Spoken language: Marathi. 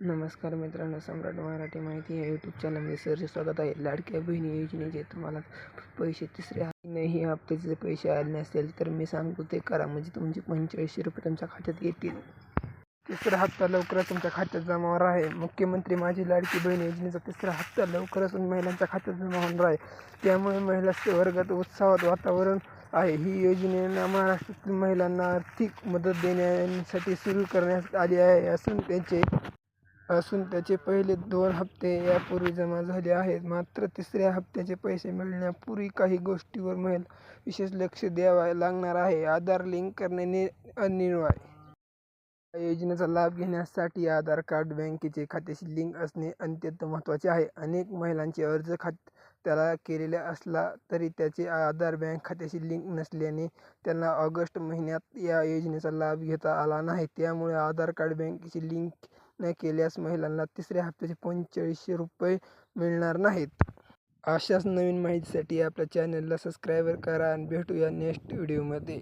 नमस्कार मित्रांनो सम्राट मराठी माहिती या यूट्यूब चॅनलमध्ये सरचे स्वागत आहे. लाडक्या बहिणी योजनेचे तुम्हाला पैसे तिसरे नाही हप्त्याचे पैसे आले नसेल तर मी सांगतो ते करा. म्हणजे तुमचे पंचेचाळीसशे रुपये तुमच्या खात्यात येतील. तिसरा हप्ता लवकरच तुमच्या खात्यात जमा होणार आहे. मुख्यमंत्री माझी लाडकी बहीण योजनेचा तिसरा हप्ता लवकरच महिलांच्या खात्यात जमा होणार आहे. त्यामुळे महिला वर्गात उत्साहात वातावरण आहे. ही योजनेनं महाराष्ट्रातील महिलांना आर्थिक मदत देण्यासाठी सुरू करण्यात आली आहे. असून त्यांचे असून त्याचे पहिले दोन हप्ते यापूर्वी जमा झाले आहेत. मात्र तिसऱ्या हप्त्याचे पैसे मिळण्यापूर्वी काही गोष्टीवर महिला विशेष लक्ष द्यावा लागणार आहे. आधार लिंक करणे नि अनिवार्य या योजनेचा लाभ घेण्यासाठी आधार कार्ड बँकेचे खात्याशी लिंक असणे अत्यंत महत्त्वाचे आहे. अनेक महिलांचे अर्ज खात्याला केलेले असला तरी त्याचे आधार बँक खात्याशी लिंक नसल्याने त्यांना ऑगस्ट महिन्यात या योजनेचा लाभ घेता आला नाही. त्यामुळे आधार कार्ड बँकेशी लिंक न केल्यास महिलांना तिसऱ्या हप्त्याचे पंचेचाळीसशे रुपये मिळणार नाहीत. अशाच नवीन माहितीसाठी आपल्या चॅनलला सबस्क्राईब करा आणि भेटूया नेक्स्ट व्हिडिओमध्ये